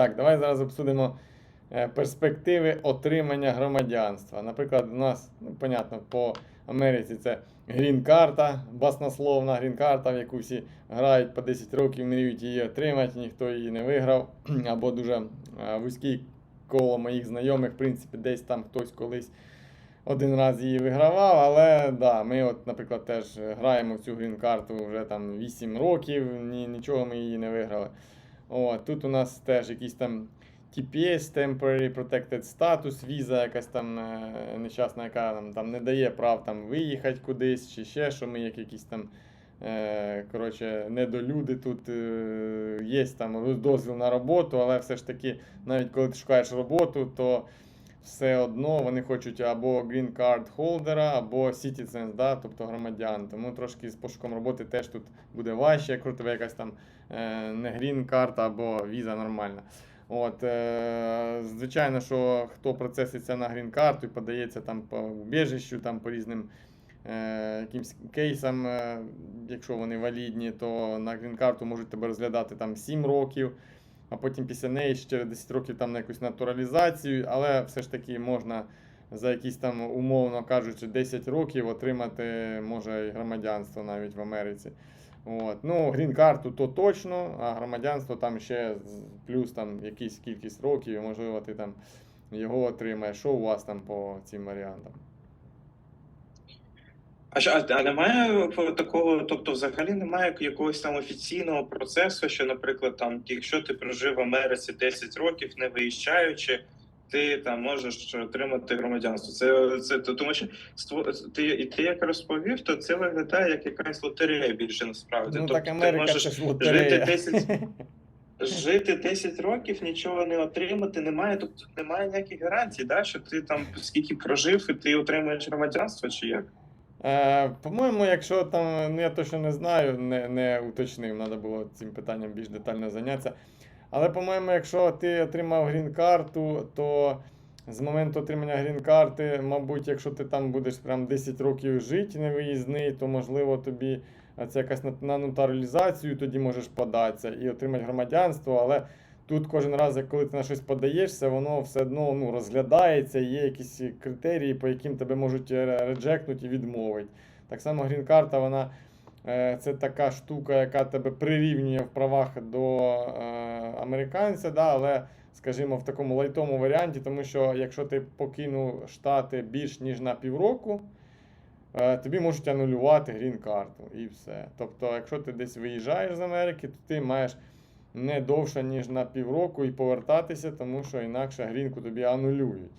Так, давай зараз обсудимо е, перспективи отримання громадянства. Наприклад, у нас, ну, понятно, по Америці це грін-карта, баснословна грін-карта, в яку всі грають по 10 років, мріють її отримати, ніхто її не виграв. Або дуже е, вузький коло моїх знайомих, в принципі, десь там хтось колись один раз її вигравав, але да, ми, от, наприклад, теж граємо в цю грін-карту вже там 8 років, ні, нічого ми її не виграли. О, тут у нас теж якийсь там TPS, Temporary Protected Status, віза якась там е, нещасна, яка нам там не дає прав там виїхати кудись, чи ще що ми як якісь там. Е, коротше, недолюди тут е, є там дозвіл на роботу, але все ж таки, навіть коли ти шукаєш роботу, то все одно вони хочуть або green card холдера, або citizens, да, тобто громадян. Тому трошки з пошуком роботи теж тут буде важче, якщо тебе якась там не green карта або віза нормальна. От, е, звичайно, що хто процеситься на грін карту і подається там по убіжищу, там по різним е, якимсь кейсам, е, якщо вони валідні, то на грін карту можуть тебе розглядати там 7 років, а потім після неї ще 10 років там на якусь натуралізацію, але все ж таки можна за якісь там, умовно кажучи, 10 років отримати може і громадянство навіть в Америці. От. Ну, грін-карту то точно, а громадянство там ще плюс там якісь кількість років, і, можливо, ти там його отримаєш. Що у вас там по цим варіантам? А що, а, немає такого, тобто взагалі немає якогось там офіційного процесу, що, наприклад, там, якщо ти прожив в Америці 10 років, не виїжджаючи, ти там можеш отримати громадянство. Це, це тому що ти, і ти як розповів, то це виглядає як якась лотерея більше насправді. Ну тобто так ти можеш це ж лотерея. 10 жити 10 років, нічого не отримати, немає, тобто немає ніяких гарантій, да, що ти там скільки прожив і ти отримаєш громадянство, чи як? Е, по-моєму, якщо там, ну я точно не знаю, не, не уточнив, треба було цим питанням більш детально зайнятися. Але, по-моєму, якщо ти отримав грін-карту, то з моменту отримання грін-карти, мабуть, якщо ти там будеш прям 10 років жити невиїзний, то можливо тобі це якась на, нотаріалізацію, тоді можеш податися і отримати громадянство. Але тут кожен раз, коли ти на щось подаєшся, воно все одно ну, розглядається, є якісь критерії, по яким тебе можуть е, реджекнути і відмовити. Так само грін-карта, вона це така штука, яка тебе прирівнює в правах до е, американця, да, але, скажімо, в такому лайтовому варіанті, тому що якщо ти покинув Штати більш ніж на півроку, е, тобі можуть анулювати грін-карту і все. Тобто, якщо ти десь виїжджаєш з Америки, то ти маєш не довше, ніж на півроку і повертатися, тому що інакше грінку тобі анулюють.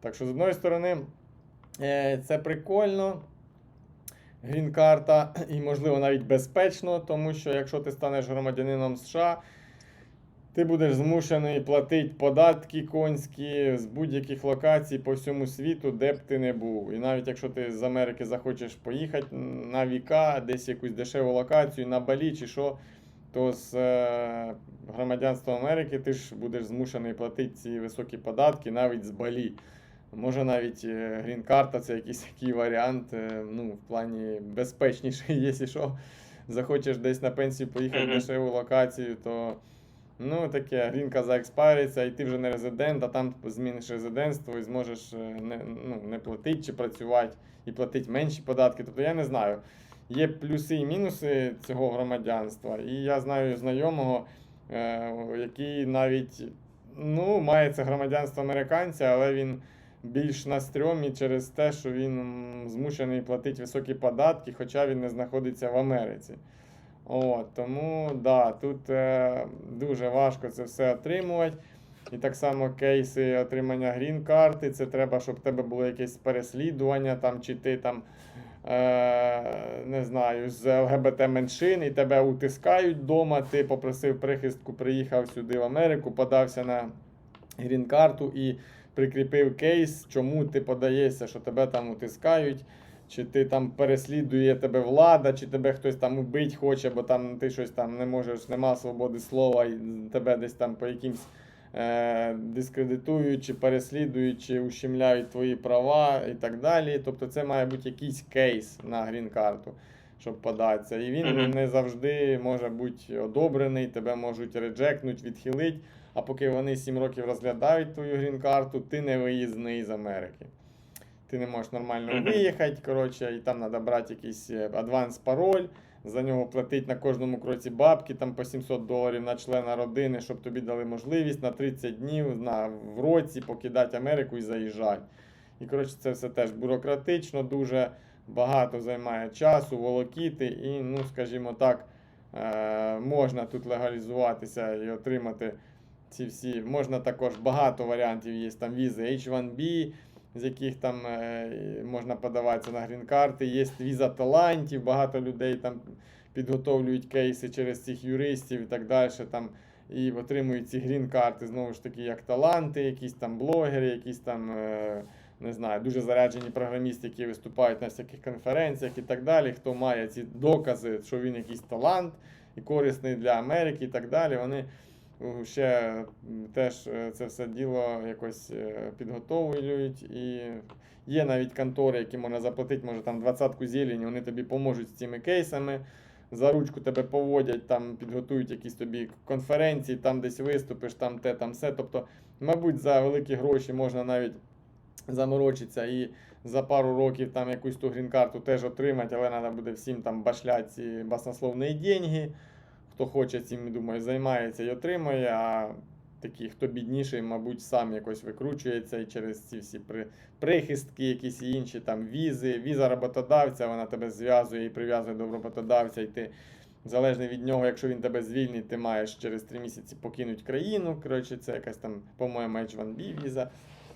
Так що, з одної сторони, е, це прикольно. Грін-карта, і, можливо, навіть безпечно, тому що якщо ти станеш громадянином США, ти будеш змушений платити податки конські з будь-яких локацій по всьому світу, де б ти не був. І навіть якщо ти з Америки захочеш поїхати на віка, десь якусь дешеву локацію, на Балі чи що, то з е, громадянством Америки ти ж будеш змушений платити ці високі податки навіть з Балі. Може навіть е, грін-карта це якийсь такий варіант, е, ну, в плані безпечніший, якщо що, захочеш десь на пенсію поїхати в дешеву локацію, то ну, таке, грінка заекспариться, і ти вже не резидент, а там зміниш резидентство і зможеш е, не, ну, не платити чи працювати і платити менші податки. Тобто я не знаю. Є плюси і мінуси цього громадянства. І я знаю знайомого, який навіть ну, має це громадянство американця, але він більш на стрьомі через те, що він змушений платити високі податки, хоча він не знаходиться в Америці. От, тому да, тут е, дуже важко це все отримувати. І так само кейси отримання грін-карти. Це треба, щоб в тебе було якесь переслідування, там, чи ти там, е, не знаю, з ЛГБТ меншин і тебе утискають вдома. Ти попросив прихистку, приїхав сюди в Америку, подався на грін-карту і прикріпив кейс, чому ти подаєшся, що тебе там утискають. Чи ти там переслідує тебе влада, чи тебе хтось там убить хоче, бо там ти щось там не можеш, нема свободи слова, і тебе десь там по якимсь е, дискредитують, чи переслідують, чи ущемляють твої права і так далі. Тобто це має бути якийсь кейс на грін-карту, щоб податися. І він Мгм. не завжди може бути одобрений, тебе можуть реджекнути, відхилити. а поки вони 7 років розглядають твою грін-карту, ти не виїзний з Америки. Ти не можеш нормально Мгм. виїхати, коротше, і там треба брати якийсь е, адванс пароль, за нього платити на кожному кроці бабки, там по 700 доларів на члена родини, щоб тобі дали можливість на 30 днів на, в році покидати Америку і заїжджати. І коротше, це все теж бюрократично, дуже багато займає часу, волокіти, і, ну, скажімо так, е, можна тут легалізуватися і отримати ці всі. Можна також багато варіантів є там візи H1B, з яких там е, можна подаватися на грін-карти. Є віза талантів, багато людей там підготовлюють кейси через цих юристів і так далі. Там, і отримують ці грін-карти, знову ж таки, як таланти, якісь там блогери, якісь там. Не знаю, дуже заряджені програмісти, які виступають на всяких конференціях і так далі. Хто має ці докази, що він якийсь талант і корисний для Америки і так далі. Вони е, ще теж е, це все діло якось е, підготовлюють. І є навіть контори, які можна заплатити, може там двадцятку зелені, вони тобі поможуть з цими кейсами. За ручку тебе поводять, там підготують якісь тобі конференції, там десь виступиш, там те, там все. Тобто, мабуть, за великі гроші можна навіть заморочиться і за пару років там якусь ту грін-карту теж отримати, але треба буде всім там башляти баснословні деньги. Хто хоче цим, думаю, займається і отримує, а такі, хто бідніший, мабуть, сам якось викручується і через ці всі при... прихистки, якісь інші там візи, віза роботодавця, вона тебе зв'язує і прив'язує до роботодавця, і ти. Залежно від нього, якщо він тебе звільнить, ти маєш через 3 місяці покинути країну. Коротше, це якась там, по-моєму, H1B віза.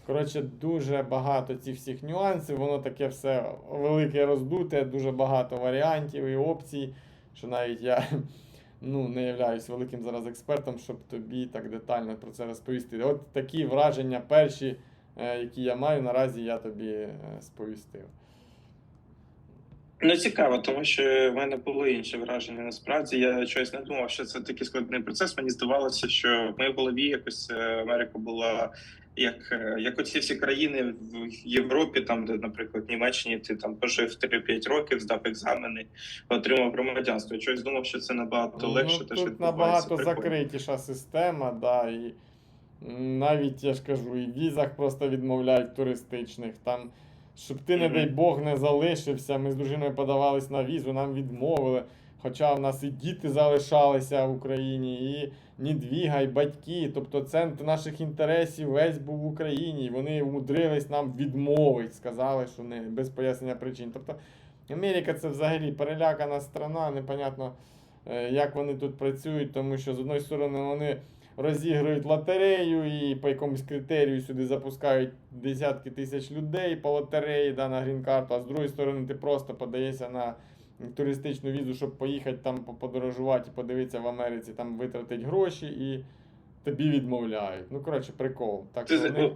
Коротше, дуже багато цих всіх нюансів, воно таке все велике роздуте, дуже багато варіантів і опцій, що навіть я ну, не являюсь великим зараз експертом, щоб тобі так детально про це розповісти. От такі враження перші, е, які я маю, наразі я тобі е, сповістив. Ну, цікаво, тому що в мене було інше враження. Насправді я щось не думав, що це такий складний процес. Мені здавалося, що в моїй голові якось е, Америка була як, е, як оці всі країни в Європі, там, де, наприклад, в Німеччині ти там пожив 3-5 років, здав екзамени, отримав громадянство. Я щось думав, що це набагато легше. ну, теж тут відбувається. набагато закритіша система, да, і навіть я ж кажу, і візах просто відмовляють туристичних. Там, щоб ти, не дай Бог, не залишився. Ми з дружиною подавались на візу, нам відмовили. Хоча в нас і діти залишалися в Україні, і Нідвіга, і батьки. Тобто центр наших інтересів весь був в Україні. І вони умудрились нам відмовити, сказали, що не без пояснення причин. Тобто Америка це взагалі перелякана страна, непонятно, е, як вони тут працюють, тому що з одної сторони вони розігрують лотерею і по якомусь критерію сюди запускають десятки тисяч людей по лотереї да, на грін-карту, а з другої сторони ти просто подаєшся на туристичну візу, щоб поїхати там по- подорожувати і подивитися в Америці, там витратить гроші і тобі відмовляють. Ну, коротше, прикол. Так що вони...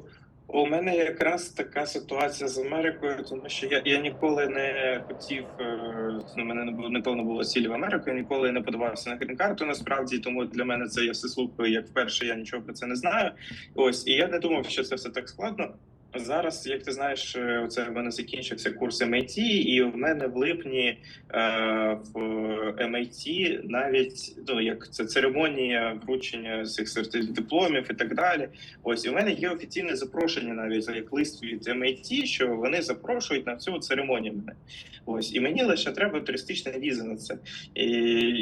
у, у мене якраз така ситуація з Америкою, тому що я, я ніколи не хотів. е, Ну, мене не було напевно було цілі в Америку. Я ніколи не подавався на грін-карту. Насправді, тому для мене це я все слухаю як вперше. Я нічого про це не знаю. Ось і я не думав, що це все так складно. Зараз, як ти знаєш, е, це в мене закінчився курс MIT, і в мене в липні е, в MIT навіть ну як це церемонія вручення цих дипломів і так далі. Ось і в мене є офіційне запрошення навіть як лист від MIT, що вони запрошують на цю церемонію мене. Ось і мені лише треба туристична віза на це. І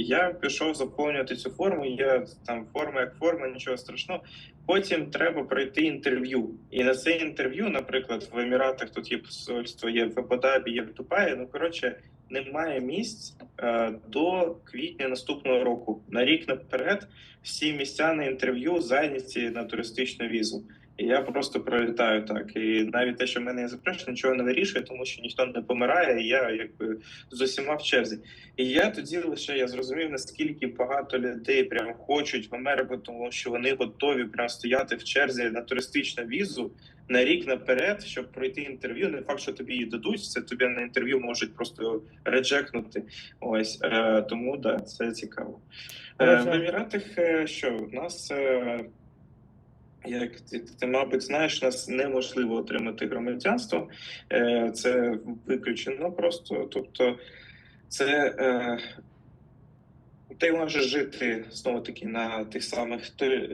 я пішов заповнювати цю форму. Я там форма як форма, нічого страшного. Потім треба пройти інтерв'ю. І на це інтерв'ю, наприклад, в Еміратах тут є посольство, є в Абу-Дабі, є в Дубаї. Ну коротше, немає місць е, до квітня наступного року. На рік наперед всі місця на інтерв'ю зайняті на туристичну візу. І я просто пролітаю так. І навіть те, що в мене є запрошення, нічого не вирішує, тому що ніхто не помирає, і я якби з усіма в черзі. І я тоді лише я зрозумів, наскільки багато людей прям хочуть в Америку, тому що вони готові прям стояти в черзі на туристичну візу на рік наперед, щоб пройти інтерв'ю. Не факт, що тобі її дадуть, це тобі на інтерв'ю можуть просто реджекнути. Ось е, тому да, це цікаво. Е, в Еміратах е, що в нас. Е, як ти, ти, мабуть, знаєш, нас неможливо отримати громадянство, Е, це виключено просто. Тобто, це е, ти можеш жити знову таки на тих самих,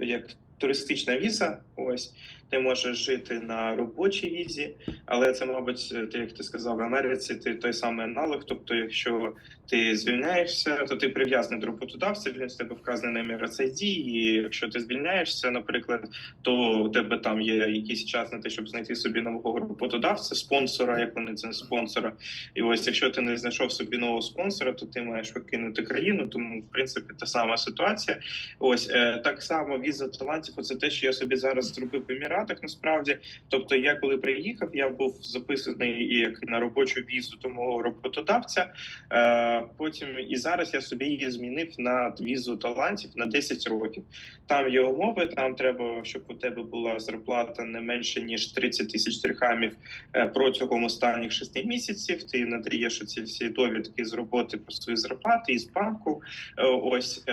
як туристична віза. Ось ти можеш жити на робочій візі, але це, мабуть, ти як ти сказав, в Америці ти той самий аналог. Тобто, якщо ти звільняєшся, то ти прив'язаний до роботодавця, він з тебе вказаний намір ID, і якщо ти звільняєшся, наприклад, то у тебе там є якийсь час на те, щоб знайти собі нового роботодавця, спонсора, як вони це спонсора. І ось якщо ти не знайшов собі нового спонсора, то ти маєш покинути країну. Тому в принципі та сама ситуація. Ось е, так само віза талантів. Це те, що я собі зараз зробив в. Насправді, тобто, я коли приїхав, я був записаний як на робочу візу до мого роботодавця. Е, потім і зараз я собі її змінив на візу талантів на 10 років. Там є умови. Там треба, щоб у тебе була зарплата не менше ніж 30 тисяч дирхамів е, протягом останніх 6 місяців. Ти надаєш ці всі довідки з роботи про свої зарплати із банку. Е, Ось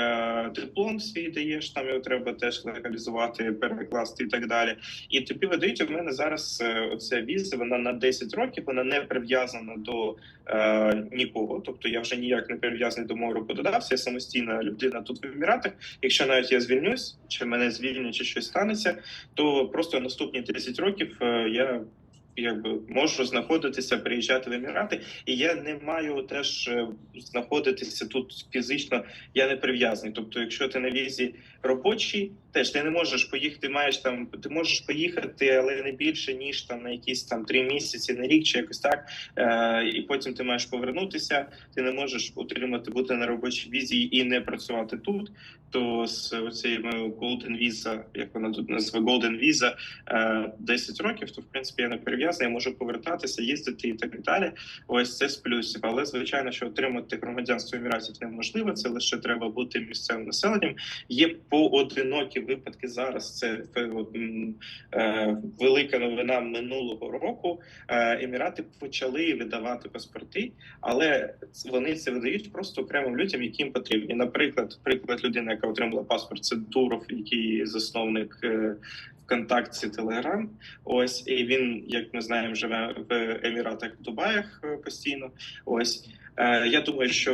диплом свій даєш. Там його треба теж легалізувати, перекласти і так далі. І тобі видають у мене зараз е, оця віза. Вона на 10 років. Вона не прив'язана до е, нікого. Тобто я вже ніяк не прив'язаний до мого роботодавця. Я самостійна людина тут в Еміратах. Якщо навіть я звільнюсь, чи мене звільнять, чи щось станеться, то просто наступні 10 років е, я. Якби можу знаходитися, приїжджати в Емірати, і я не маю теж е, знаходитися тут фізично. Я не прив'язаний. Тобто, якщо ти на візі робочий, теж ти не можеш поїхати. Маєш там, ти можеш поїхати, але не більше ніж там на якісь там три місяці на рік чи якось так. Е, і потім ти маєш повернутися. Ти не можеш отримати бути на робочій візі і не працювати тут. То з цією Golden Visa, як вона тут називає Golden Visa, е, 10 років, то в принципі я не прив'язаний, я можу повертатися, їздити і так далі. Ось це з плюсів. Але звичайно, що отримати громадянство Еміратів неможливо. Це лише треба бути місцевим населенням. Є поодинокі випадки зараз. Це е, велика новина минулого року. Е, Емірати почали видавати паспорти, але вони це видають просто окремим людям, яким потрібні. Наприклад, приклад людини, яка отримала паспорт, це Дуров, який засновник е, ВКонтакті Телеграм. Ось і він, як ми знаємо, живе в Еміратах в Дубаях е, постійно. Ось. Е, Я думаю, що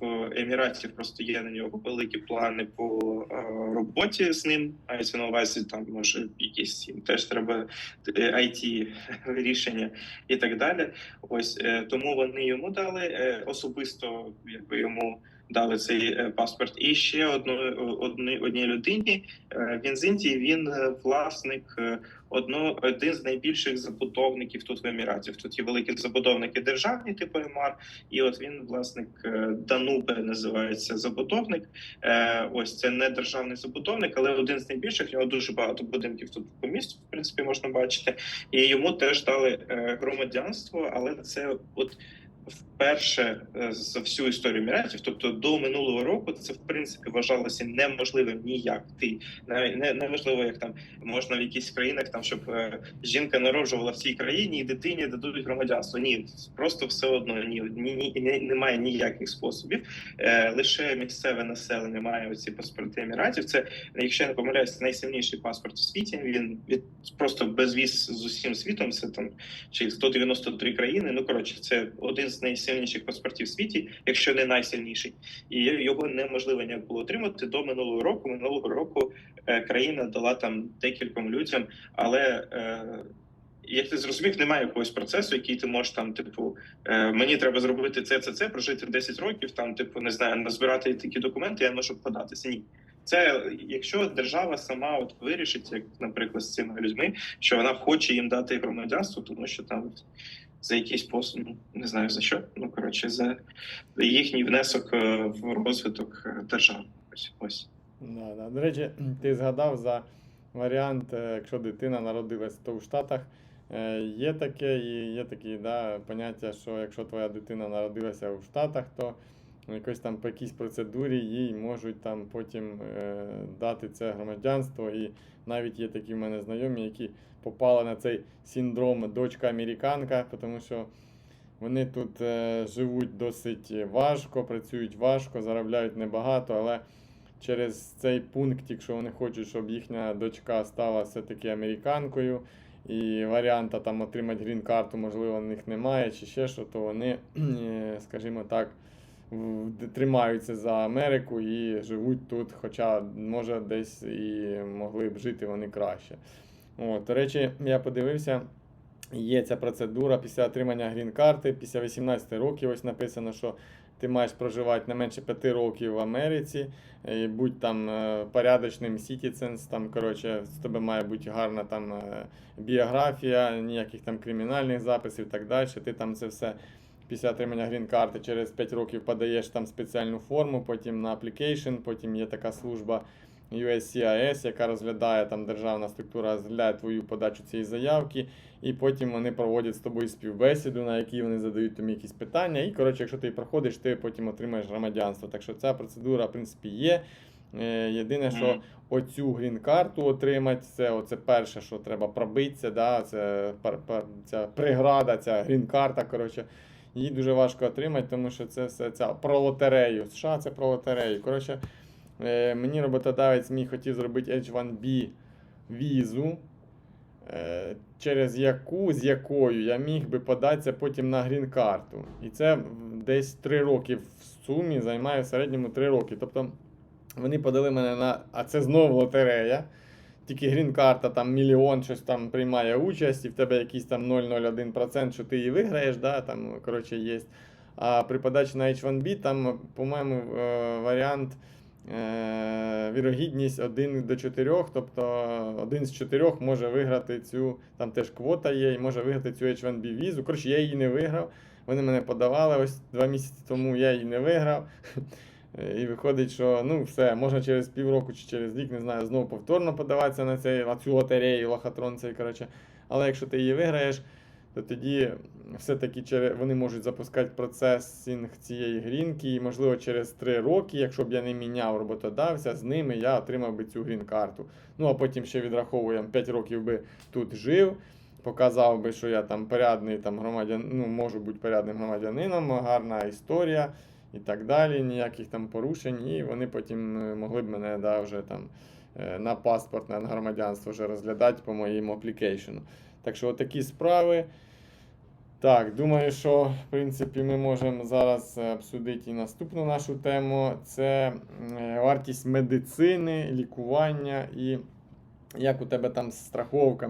в Еміратів просто є на нього великі плани по е, роботі з ним. Мається на увазі, там може якісь їм теж треба it рішення і так далі. Ось тому вони йому дали особисто, якби йому дали цей е, паспорт. І ще одну одні, одній людині. е, Він з Індії. Він власник е, одно, один з найбільших забудовників тут в Еміратів. Тут є великі забудовники державні, типу ЕМАР, і от він власник Данубе називається забудовник. Ось це не державний забудовник, але один з найбільших. У нього дуже багато будинків тут по місту, в принципі, можна бачити. І йому теж дали громадянство, але це от. Вперше е, за всю історію Еміратів, тобто до минулого року, це в принципі вважалося неможливим ніяк. Ти не неважливо, як там можна в якихось країнах, там щоб е, жінка народжувала в цій країні і дитині дадуть громадянство. Ні, просто все одно ні, ні, ні, немає ніяких способів. Е, лише місцеве населення має оці паспорти Еміратів. Це, якщо я не помиляюсь, найсильніший паспорт у світі. Він від просто безвіз з усім світом. Це там чи 193 країни. Ну коротше, це один з найсильніших паспортів в світі, якщо не найсильніший, і його неможливо ніяк було отримати до минулого року. Минулого року е, країна дала там декільком людям, але е, як ти зрозумів, немає якогось процесу, який ти можеш там, типу, е, мені треба зробити це, це, це, прожити 10 років, там, типу, не знаю, назбирати такі документи, я можу податися. Ні. Це якщо держава сама от вирішить, як, наприклад, з цими людьми, що вона хоче їм дати громадянство, тому що там за якийсь посуд, ну, не знаю за що. Ну коротше, за їхній внесок е, в розвиток е, держави. Ось ось. Да, да. До речі, ти згадав за варіант, е, якщо дитина народилась то в Штатах. Є таке і є такі да, поняття, що якщо твоя дитина народилася в Штатах, то якось там по якійсь процедурі їй можуть там потім дати це громадянство. І навіть є такі в мене знайомі, які попали на цей синдром дочка американка, тому що вони тут е, живуть досить важко, працюють важко, заробляють небагато, але через цей пункт, якщо вони хочуть, щоб їхня дочка стала все-таки американкою, і варіанта там отримати грін-карту, можливо, в них немає, чи ще що, то вони, е, скажімо так, тримаються за Америку і живуть тут, хоча може десь і могли б жити вони краще. От, до речі, я подивився, є ця процедура після отримання грін-карти, після 18 років ось написано, що ти маєш проживати не менше 5 років в Америці, і будь там е, порядочним citizens, там, коротше, з тебе має бути гарна там е, біографія, ніяких там кримінальних записів і так далі. Ти там це все після отримання грін-карти через 5 років подаєш там спеціальну форму, потім на application, потім є така служба USCIS, яка розглядає там державна структура, розглядає твою подачу цієї заявки, і потім вони проводять з тобою співбесіду, на якій вони задають тобі якісь питання. І коротше, якщо ти проходиш, ти потім отримаєш громадянство. Так що ця процедура, в принципі, є. Е, Єдине, що оцю грін-карту отримати, це оце перше, що треба пробитися, да, це ця преграда, ця грін-карта. Коротше, її дуже важко отримати, тому що це все ця про лотерею. США це про лотерею. Коротше, е, мені роботодавець мій хотів зробити H1B візу, е, через яку, з якою я міг би податися потім на грін-карту. І це десь 3 роки в сумі займає в середньому 3 роки. Тобто вони подали мене на. А це знову лотерея. Тільки грін-карта там мільйон щось там приймає участь, і в тебе якийсь там 0,01%, що ти її виграєш, да, там, коротше, є. А при подачі на H1B там, по-моєму, е, варіант е, вірогідність 1 до 4, тобто один з чотирьох може виграти цю, там теж квота є, і може виграти цю H1B візу. Коротше, я її не виграв. Вони мене подавали ось два місяці тому, я її не виграв. Е, І виходить, що ну все, можна через півроку чи через рік, не знаю, знову повторно подаватися на, цей, на цю лотерею, лохотрон цей, коротше. Але якщо ти її виграєш, то тоді все-таки вони можуть запускати процесінг цієї грінки, і, можливо, через 3 роки, якщо б я не міняв роботодавця, з ними я отримав би цю грін-карту. Ну а потім ще відраховуємо 5 років би тут жив. Показав би, що я там порядний там громадян, ну, можу бути порядним громадянином, гарна історія і так далі, ніяких там порушень, і вони потім е, могли б мене да, вже там е, на паспорт, на громадянство вже розглядати по моєму аплікейшену. Так що такі справи. Так, думаю, що в принципі ми можемо зараз е, обсудити і наступну нашу тему. Це вартість медицини, лікування і як у тебе там з страховками.